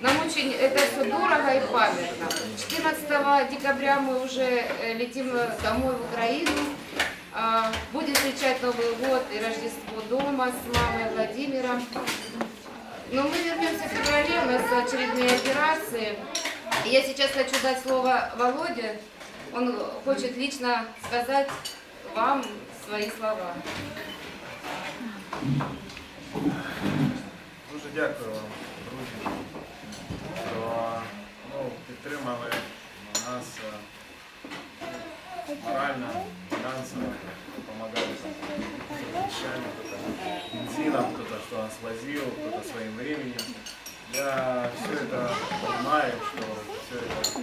Нам очень это все дорого и памятно. 14 декабря мы уже э, летим домой в Украину. А, Будем встречать Новый год и Рождество дома с мамой Владимиром. Но мы вернемся в феврале, у нас очередные операции. Я сейчас хочу дать слово Володе. Он хочет лично сказать вам свои слова. Дуже дякую вам, друзі, що ну, підтримали нас морально, финансово, помогали там, вещами, кто-то бензином, кто-то что нас возил, кто-то своим временем. Я все это понимаю, что все это,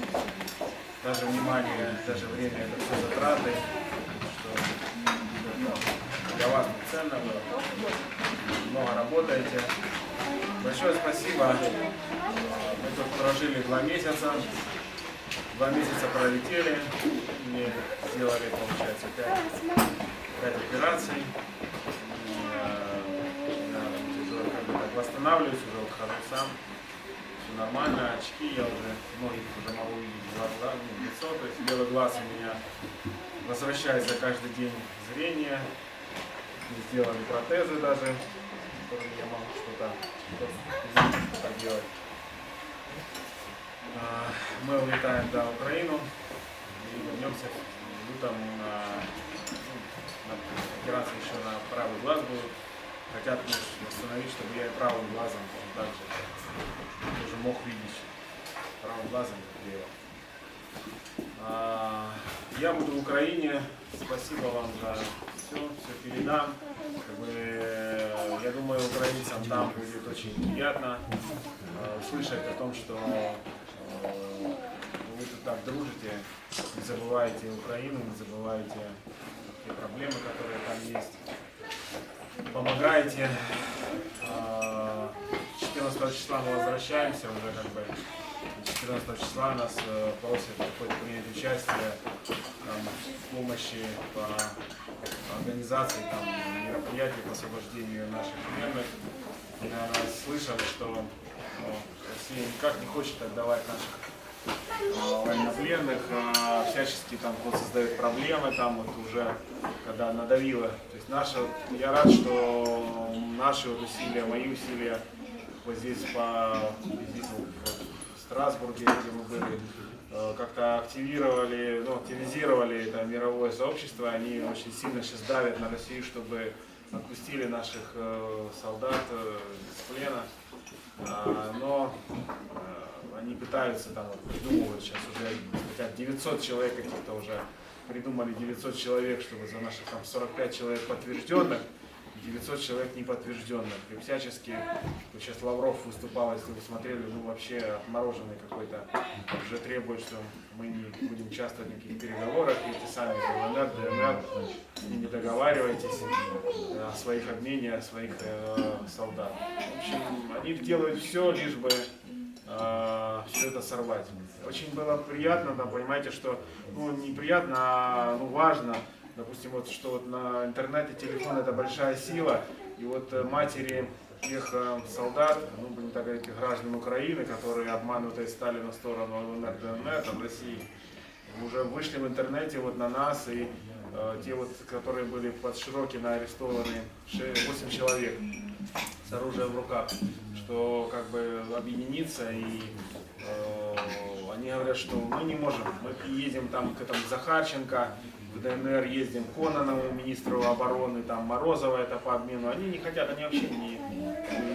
даже внимание, даже время, это все затраты, что для вас ценно было много работаете. Большое спасибо. Мы тут прожили два месяца. Два месяца пролетели. Мне сделали, получается, пять, пять операций. И, э, Я уже как бы так восстанавливаюсь, уже вот сам. Все нормально. Очки я уже, многих уже могу видеть глаза, ну, лицо. То есть левый глаз у меня возвращается каждый день зрение. Сделали протезы даже, которыми я могу что-то что. А, Мы улетаем до Украину и вернемся в лютом на, ну, на операцию еще на правый глаз будет. Хотят восстановить, чтобы я и правым глазом также тоже мог видеть правым глазом левым. А, Я буду в Украине. Спасибо вам за все, все передам. Как бы, украинцам там будет очень приятно э, слышать о том, что э, вы тут так дружите, не забываете Украину, не забываете те проблемы, которые там есть. Помогаете. Э, 14 числа мы возвращаемся уже как бы 14 числа нас э, просят принять участие там, в помощи по организации там, мероприятий по освобождению наших пленных. Наверное, слышали, что ну, Россия никак не хочет отдавать наших э, военнопленных, а всячески там вот создает проблемы, там вот уже когда надавило. То есть наше, я рад, что наши вот усилия, мои усилия вот здесь по здесь вот, вот в Страсбурге, где мы были, э, как-то активировали, ну, активизировали это мировое сообщество, они очень сильно сейчас давят на Россию, чтобы отпустили наших э, солдат э, из плена. А, но они пытаются там вот, придумывают сейчас уже, хотят 900 человек каких-то уже придумали 900 человек, чтобы за наших там 45 человек подтвержденных, 900 человек неподтвержденных. И всячески, вот сейчас Лавров выступал, если вы смотрели, ну вообще отмороженный какой-то, уже требует, что мы не будем участвовать в никаких переговорах, и сами ЛНР, ДНР, ними договаривайтесь о своих обмене, о своих э, солдат. В общем, они делают все, лишь бы все это сорвать. Очень было приятно, да, понимаете, что ну, неприятно, а ну, важно, допустим, вот что вот на интернете телефон это большая сила, и вот э, матери тех э, солдат, ну, будем так говорить, граждан Украины, которые обманутые стали на сторону ЛНР, ДНР, там, России, уже вышли в интернете вот на нас, и э, те вот, которые были под Широкино арестованы, 8 человек с оружием в руках, что как бы объединиться и э, они говорят, что мы не можем, мы едем там к этому Захарченко, в ДНР ездим к Кононову, министру обороны, там Морозова это по обмену, они не хотят, они вообще не,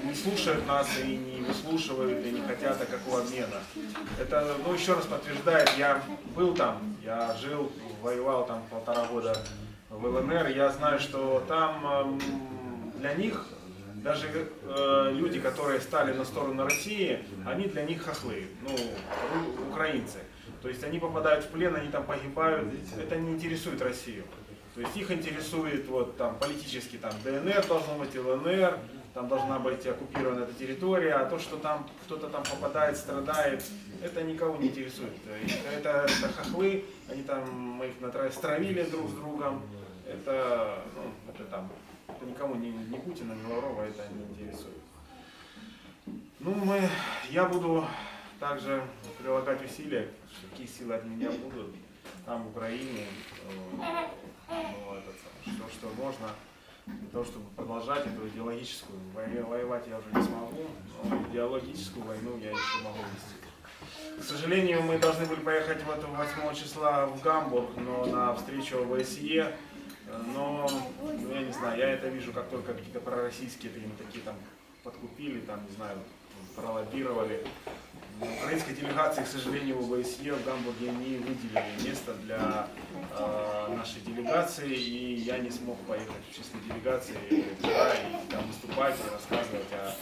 не слушают нас и не выслушивают, и не хотят такого обмена. Это, ну, еще раз подтверждает, я был там, я жил, воевал там полтора года в ЛНР, я знаю, что там эм, для них даже э, люди, которые стали на сторону России, они для них хохлы, ну, украинцы. То есть они попадают в плен, они там погибают, это не интересует Россию. То есть их интересует вот там политически там ДНР должно быть, ЛНР, там должна быть оккупирована эта территория, а то, что там кто-то там попадает, страдает, это никого не интересует. Это, это хохлы, они там, мы их натра- стравили друг с другом, это, ну, это там, это никому, ни, ни Путина, ни Лаврова это не интересует. Ну, мы, я буду также прилагать усилия, какие силы от меня будут там, в Украине, ну, этот все, что можно, для того, чтобы продолжать эту идеологическую. Воевать я уже не смогу, но идеологическую войну я еще могу вести. К сожалению, мы должны были поехать в это 8 числа в Гамбург, но на встречу в ОСЕ, э, но ну, я не знаю, я это вижу как только какие-то пророссийские такие, такие там подкупили, там, не знаю, пролоббировали. Украинской делегации, к сожалению, в ОСЕ в Гамбурге не выделили место для э, нашей делегации, и я не смог поехать в числе делегации туда и там выступать и рассказывать о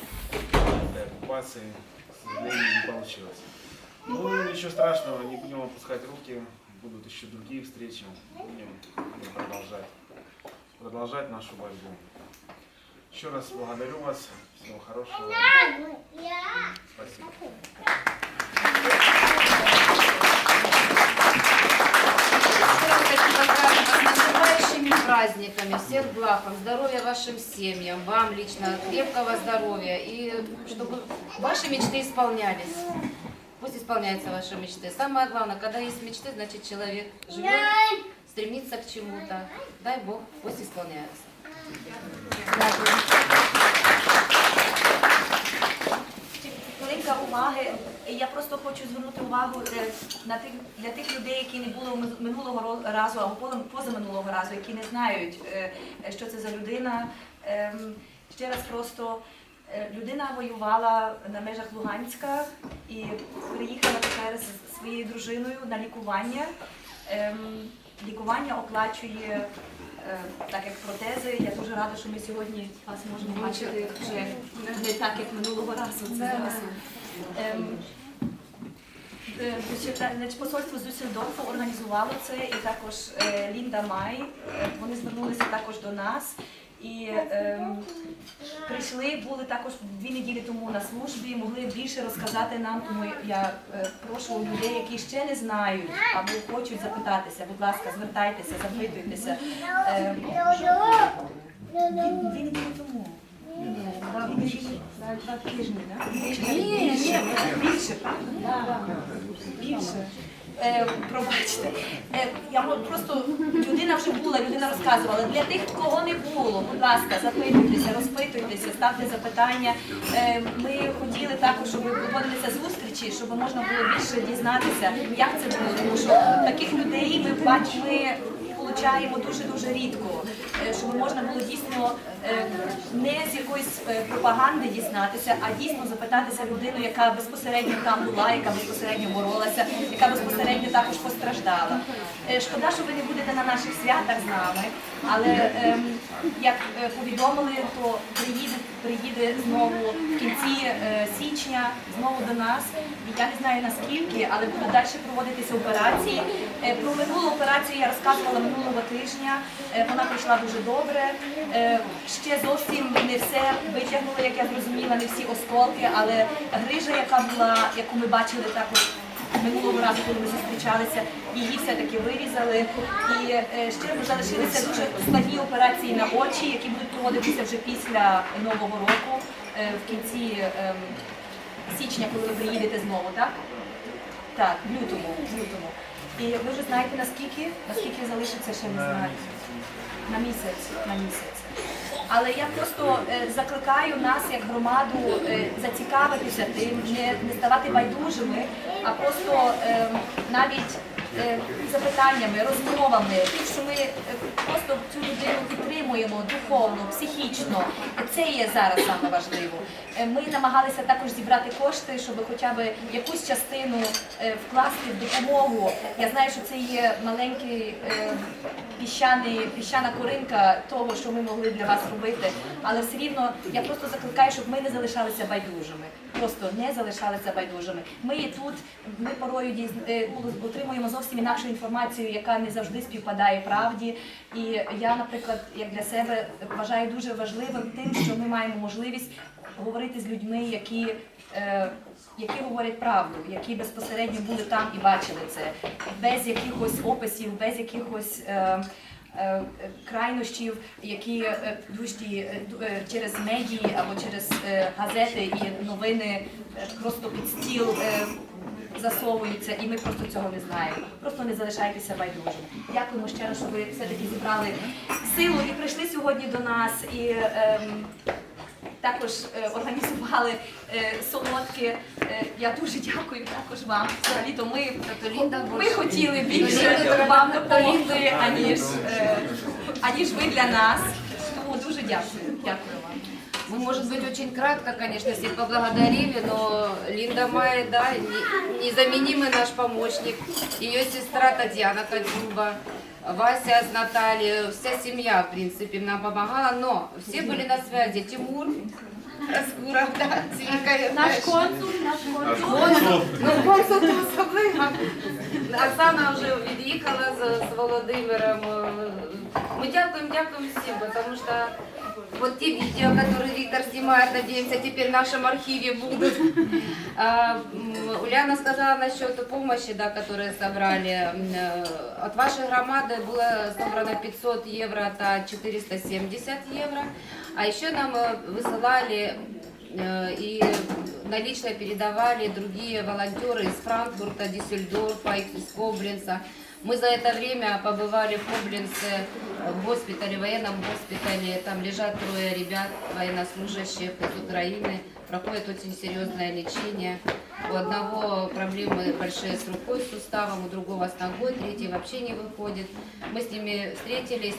этой оккупации. К сожалению, не получилось. Ну, ничего страшного, не будем опускать руки, будут еще другие встречи, будем продолжать, продолжать нашу борьбу. Еще раз благодарю вас, всего хорошего, спасибо. Праздниками. Всех благ вам, здоровья вашим семьям, вам лично крепкого здоровья. И чтобы ваши мечты исполнялись. Пусть исполняются ваши мечты. Самое главное, когда есть мечты, значит человек живет, стремится к чему-то. Дай Бог, пусть исполняются. Хвилинка уваги. Я просто хочу звернути увагу е, на тих для тих людей, які не були минулого разу або позаминулого разу, які не знають, е, е, що це за людина. Ем, Ще раз просто людина воювала на межах Луганська і приїхала тепер з своєю дружиною на лікування. Ем, Лікування оплачує так як протези. Я дуже рада, що ми сьогодні вас можемо бачити вже не так, як минулого разу. Це зараз. Ем, е, Посольство з Дюссельдорфу організувало це, і також е, Лінда Май. Е, Вони звернулися також до нас. І ем, прийшли, були також дві неділі тому на службі, могли більше розказати нам, тому я е, прошу людей, які ще не знають або хочуть запитатися, будь ласка, звертайтеся, запитуйтеся. Ем, Дві дві неділі тому. Два неділі, два- тижні, більше, правда? Більше. Е, пробачте. Е, я просто людина вже була, людина розказувала. Для тих, кого не було, будь ласка, запитуйтеся, розпитуйтеся, ставте запитання. Е, ми хотіли також, щоб проводилися зустрічі, щоб можна було більше дізнатися, як це було. Тому що таких людей ми бачимо получаємо дуже-дуже рідко, е, щоб можна було дійсно е, не з якоїсь е, пропаганди дізнатися, а дійсно запитатися людину, яка безпосередньо там була, яка безпосередньо боролася, яка безпосередньо також постраждала. Шкода, що ви не будете на наших святах з нами, але ем, як повідомили, то приїде, приїде знову в кінці е, січня знову до нас. Я не знаю наскільки, але будуть далі проводитися операції. Е, Про минулу операцію я розказувала минулого тижня. Е, Вона пройшла дуже добре. Ще зовсім не все витягнули, як я зрозуміла, не всі осколки, але грижа, яка була, яку ми бачили також минулого разу, коли ми зустрічалися, її все-таки вирізали. І е, ще залишилися дуже складні операції на очі, які будуть проводитися вже після Нового року, е, в кінці ем, січня, коли ви приїдете знову, так? Так, в лютому, в лютому. І ви вже знаєте наскільки? Наскільки залишиться ще не знаю. На місяць, на місяць. Але я просто е, закликаю нас як громаду е, зацікавитися тим, не, ставати байдужими, а просто е, навіть запитаннями, розмовами, тим, що ми просто цю людину підтримуємо духовно, психічно. Це є зараз саме важливо. Ми намагалися також зібрати кошти, щоб хоча б якусь частину вкласти в допомогу. Я знаю, що це є маленький піщаний, піщана коринка того, що ми могли для вас робити. Але все рівно я просто закликаю, щоб ми не залишалися байдужими. Просто не залишалися байдужими. Ми тут, ми порою діз- е, отримуємо зовсім інакшу інформацію, яка не завжди співпадає правді. І я, наприклад, як для себе вважаю дуже важливим тим, що ми маємо можливість говорити з людьми, які. е, які говорять правду, які безпосередньо були там і бачили це, без якихось описів, без якихось е, е, крайнощів, які е, дужді е, через медії або через газети і новини просто під стіл засовуються, і ми просто цього не знаємо. Просто не залишайтеся байдужими. Дякуємо ще раз, що ви все-таки зібрали силу і прийшли сьогодні до нас. І, ем, також е, організували е, солодкі. Е, я дуже дякую також вам. Взагалі, то ми, Лінда ми більше. хотіли більше вам допомогти, аніж, е, аніж ви для нас. Тому дуже дякую. Дякую вам. Мы, может быть, очень кратко, конечно, всех поблагодарили, но Линда Майя, да, не- незаменимый наш помощник, ее сестра Татьяна Кадюба, Вася с Натальей, вся семья, в принципе, нам помогала, но все были на связи. Тимур, Раскуров, да, Цвика, Наш консул, наш консул. Консул, ну консул то особливо. Оксана вже від'їхала з, з Володимиром. Ми дякуємо, дякуємо всім, потому что вот те видео, которые Виктор снимает, надеемся, теперь в нашем архиве будут. а, м, Уляна сказала насчет помощи, да, которые собрали. Э, От вашей громады было собрано 500 евро, это 470 евро. А еще нам э, высылали Э, и налично передавали другие волонтеры из Франкфурта, Дюссельдорфа, из Коблинца. Мы за это время побывали в Коблинце, в госпитале, военном госпитале. Там лежат трое ребят, военнослужащих из Украины. Проходит очень серьезное лечение. У одного проблемы большие с рукой, с суставом, у другого с ногой, третий вообще не выходит. Мы с ними встретились,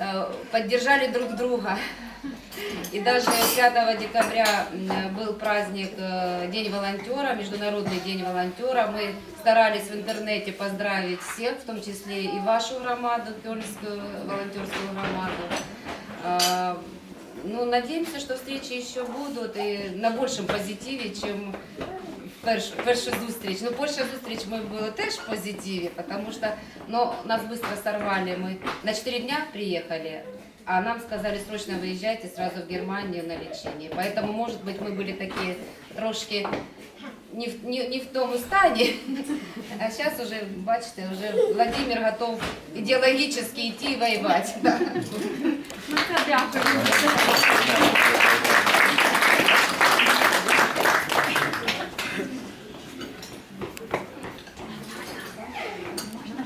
э, поддержали друг друга. И даже 5 декабря был праздник э, День волонтера, Международный день волонтера. Мы старались в интернете поздравить всех, в том числе и вашу громаду, Кёльнскую волонтерскую громаду. А, Ну, надеемся, что встречи еще будут и на большем позитиве, чем в перш, першу зустріч. Ну, перша зустріч ми були теж в позитиві, потому что ну, нас быстро сорвали. Мы на 4 дня приехали, а нам сказали, срочно выезжайте сразу в Германию на лечение. Поэтому, может быть, мы были такие трошки не в, не, не в том стане. А сейчас уже, бачите, уже Владимир готов идеологически идти и воевать. Да. Maka 是